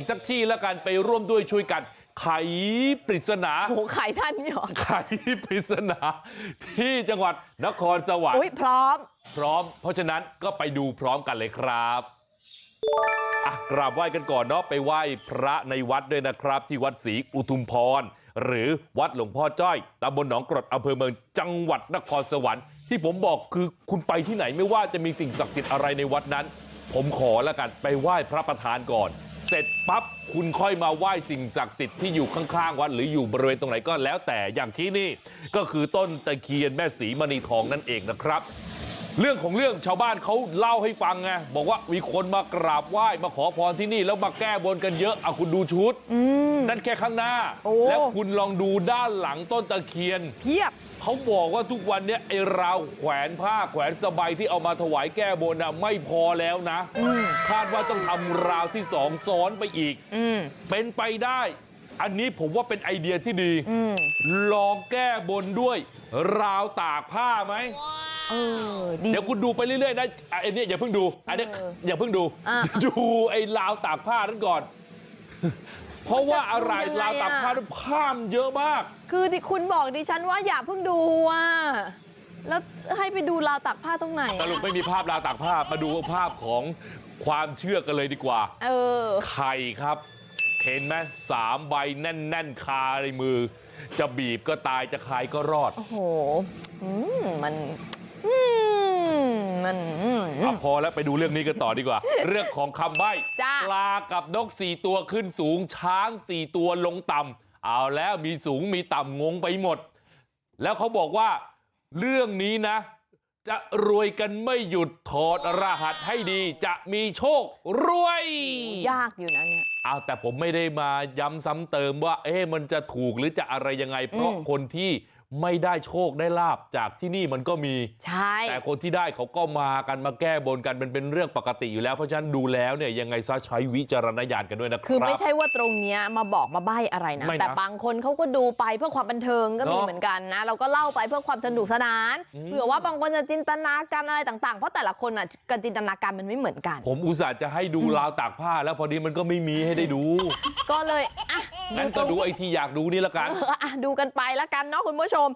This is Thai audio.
อีกสักที่แล้วกันไปร่วมด้วยช่วยกันไขปริศนาโอ้โหไข่ท่านนี่หรอไขปริศนาที่จังหวัดนครสวรรอุ้ยค์พร้อมพร้อมเพราะฉะนั้นก็ไปดูพร้อมกันเลยครับอะกราบไหว้กันก่อนเนาะไปไหว้พระในวัดด้วยนะครับ ที่วัดศรีอุทุมพรหรือวัดหลวงพ่อจ้อยตำบลหนองกรดอำเภอเมืองจังหวัดนครสวรรค์ที่ผมบอกคือคุณไปที่ไหนไม่ว่าจะมีสิ่งศักดิ์สิทธิ์อะไรในวัดนั้น ผมขอแล้วกันไปไหว้พระประธานก่อน เสร็จปั๊บคุณค่อยมาไหว้สิ่งศักดิ์สิทธิ์ที่อยู่ข้างๆวัดหรืออยู่บริเวณตรงไหนก็แล้วแต่อย่างที่นี่ก็คือต้นตะเคียนแม่สีมณีทองนั่นเองนะครับ เรื่องของเรื่องชาวบ้านเขาเล่าให้ฟังไงบอกว่ามีคนมากราบไหว้มาขอพรที่นี่แล้วมาแก้บนกันเยอะเอาคุณดูชุดอืมนั่นแค่ข้างหน้าโอ้แล้วคุณลองดูด้านหลังต้นตะเคียนเพียบเขาบอกว่าทุกวันเนี้ยไอ้ราวแขวนผ้าแขวนสบายที่เอามาถวายแก้บนน่ะไม่พอแล้วนะอืมคาดว่าต้องทำราวที่สองซ้อนไปอีกอืมเป็นไปได้ อันนี้ผมว่าเป็นไอเดียที่ดีอืมลองแก้บนด้วย ราวตากผ้าไหม เออดีเดี๋ยวคุณดูไปเรื่อยๆนะอะไอ้นี่อย่าเพิ่งดูอันนี้เอออย่าเพิ่งดูอะดูไอ้ราวตากผ้านั้นก่อนเพราะว่าอะไรมันจะดูยังไงราวตากผ้าอะนั้นผ้ามนเยอะมาก คือที่คุณบอกดิฉันว่าอย่าเพิ่งดูอะแล้วให้ไปดูราวตักผ้าตรงไหนสรุปไม่มีภาพราวตากผ้ามาดูภาพของความเชื่อกันเลยดีกว่า เออ ไข่ครับ เห็นไหมสามใบแน่น ๆ คาในมือ จะบีบก็ตายจะคายก็รอด โอ้โหอืมมันอืมมันอืมอะ พอแล้วไปดูเรื่องนี้กันต่อดีกว่า เรื่องของคำใบ้จ้ะปลากับนกสี่ตัวขึ้นสูงช้างสี่ตัวลงต่ำเอาแล้วมีสูงมีต่ำงงไปหมด แล้วเขาบอกว่าเรื่องนี้นะ จะรวยกันไม่หยุดถอดรหัสให้ดีจะมีโชครวย ยากอยู่นะเนี่ยเอาแต่ผมไม่ได้มาย้ำซ้ำเติมว่า เอ๊ะมันจะถูกหรือจะอะไรยังไง เพราะอืมคนที่ ไม่ได้โชคได้ลาบจากที่นี่มันก็มีใช่แต่คนที่ได้เขาก็มากันมาแก้บนกันมันเป็นเรื่องปกติอยู่แล้วเพราะฉะนั้นดูแล้วเนี่ยยังไงซะใช้วิจารณญาณกันด้วยนะคคือรัไม่บใช่ว่าตรงเนี้ยมาบอกมาใบ้อะไรนะไม่นะแต่บางคนเขาก็ดูไปเพื่อความบันเทิงก็มีเนอะเหมือนกันนะเราก็เล่าไปเพื่อความสนุกสนานอืมเผื่อว่าบางคนจะจินตนาการอะไรต่างๆ เพราะแต่ละคนอะการจินตนาการมันไม่เหมือนกัน ผมอุตส่าห์จะให้ดูราวตากผ้า แล้วพอดีมันก็ไม่มีให้ได้ดู ก็เลยอะ งั้นก็ดูไอ้ที่อยากดูนี่ละกันดูกันไปแล้วกันเนาะคุณผู้ชม